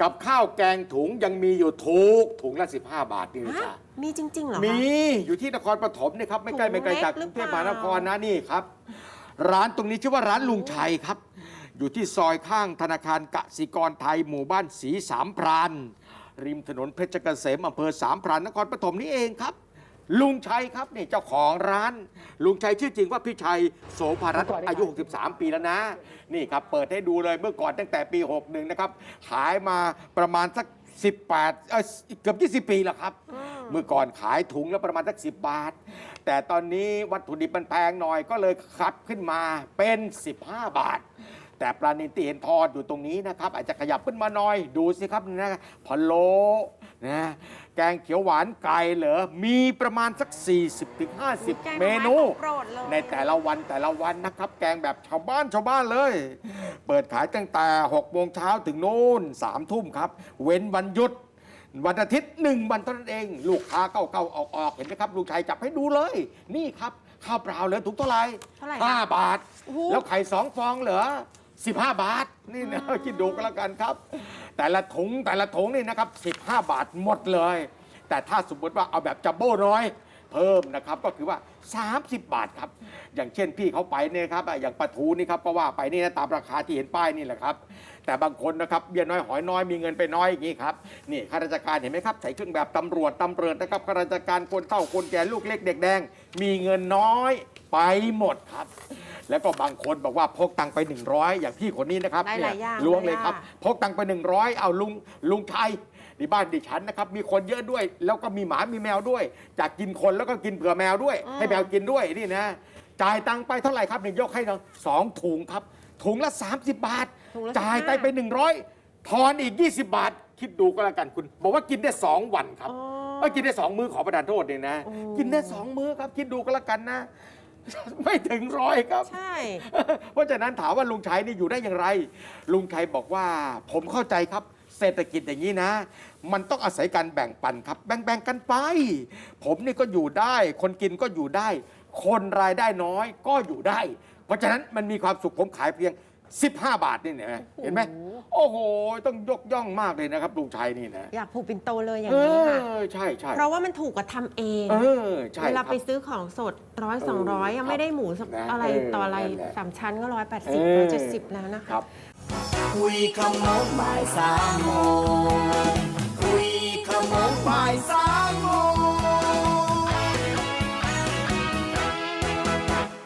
กับข้าวแกงถุงยังมีอยู่ทุกถุงละ 15 บาทนี่นะฮะจ๊ะมีจริง ๆ เหรอคะ มีอยู่ที่นครปฐมนี่ครับไม่ไกลถุงไม่ไกลจากกเล็รุกงเทพหรือเปมล่าหานครนะนี่ครับ ร้านตรงนี้ชื่อว่าร้านลุงชัยครับ อยู่ที่ซอยข้างธนาคารกสิกรไทยหมู่บ้านศรีสามพราน ริมถนนเพชรเกษมอำเภอสามพรานนครปฐมนี่เองครับ ลุงชัยครับนี่เจ้าของร้าน ลุงชัยชื่อจริงว่าพี่ชัยโสภารัตน์อายุ 63 ปีแล้วนะ นี่ครับ เปิดให้ดูเลยเมื่อก่อนตั้งแต่ปี 61 นะครับ ขายมาประมาณสัก 18เอ้ยเกือบ20 ปีแล้วครับ เมื่อก่อนขายถุงละประมาณสัก 10 บาท แต่ตอนนี้วัตถุดิบมันแพงหน่อยก็เลยขับขึ้นมาเป็น 15 บาท แต่ปลานินที่เห็นทอดอยู่ตรงนี้นะครับ อาจจะขยับขึ้นมาหน่อยดูสิครับนะพะโล้นะแกงเขียวหวานไก่เหรอมีประมาณสัก 40-50 เมนูโปรดเลยในแต่ละวันแต่ละวันนะครับ แกงแบบชาวบ้านชาวบ้านเลย เปิดขายตั้งแต่6โมงเช้าถึงนู่น3ทุ่มครับ เว้นวันหยุดวันอาทิตย์หนึ่งวันเท่านั้นเอง ลูกค้าเข้าเข้าออกออกเห็นไหมครับ ลูกชายจับให้ดูเลย นี่ครับ ข้าวเปล่าเหลือถุงเท่าไหร่เท่าไหร่ห้าคะบาทโอ้โหแล้วไข่สองฟองเหลือ 15 บาทนี่นะคิดดูก็แล้วกันครับ แต่ละถุงแต่ละถุงนี่นะครับ15 บาทหมดเลย แต่ถ้าสมมติว่าเอาแบบจัมโบ้น้อย เพิ่มนะครับก็คือว่า 30 บาทครับ อย่างเช่นพี่เขาไปเนี่ยครับอะอย่างปลาทูนี่ครับก็ว่าไปนี่นะตามราคาที่เห็นป้ายนี่แหละครับ แต่บางคนนะครับเบี้ยน้อยหอยน้อยมีเงินไปน้อยอย่างนี้ครับนี่ข้าราชการเห็นไหมครับใส่เครื่องแบบตำรวจตำรวจนะครับข้าราชการคนเฒ่าคนแก่ลูกเล็กเด็กแดง มีเงินน้อยไปหมดครับ แล้วก็บางคนบอกว่าพกตังค์ไป 100 อย่างพี่คนนี้นะครับได้หลายอย่างล้วงเลยครับเลยอะพกตังค์ไป 100 เอาลุงลุงชัยที่บ้านดิฉันนะครับมีคนเยอะด้วย แล้วก็มีหมามีแมวด้วย จากกินคนแล้วก็กินเผื่อแมวด้วยให้แมวกินด้วยนี่นะจ่ายตังค์ไปเท่าไหร่ครับนี่ยกให้เราสองถุงครับ ถุงละ 30 บาท ถุงละจ่าย15ไปไป 100 ทอนอีก 20 บาท คิดดูก็แล้วกันคุณ บอกว่ากินได้ 2 วันครับอ๋อเอ้ยกินได้ 2 มื้อขอประทานโทษเลยนะ โอ้ กินได้ 2 มื้อครับ คิดดูก็แล้วกันนะ ไม่ถึงร้อยครับ ใช่ เพราะฉะนั้นถามว่าลุงชัยนี่อยู่ได้อย่างไร ลุงชัยบอกว่าผมเข้าใจครับ เศรษฐกิจอย่างนี้นะ มันต้องอาศัยการแบ่งปันครับ แบ่งๆกันไป ผมนี่ก็อยู่ได้ คนกินก็อยู่ได้ คนรายได้น้อยก็อยู่ได้ เพราะฉะนั้นมันมีความสุขผมขายเพียง 15 บาทนี่นะเห็นไหมโอ้โห ต้องยกย่องมากเลยนะครับลุงชัยนี่นะอยากผูกปินโตเลยอย่างเอนี้ค่ะ อใช่ใช่เพราะว่ามันถูกกว่าทำเอง เออใช่เวลาครับไปซื้อของสดร้อยสองร้อยยังครับไม่ได้หมูสักนะอะไรเออต่ออะไรนั่นแหละสามชั้นก็ร้อยแปดเอสิบอร้อยเจ็ดสิบแล้วนะคะครับ คุยขโมงบ่ายสามโมงคุยขโมงบ่ายสาม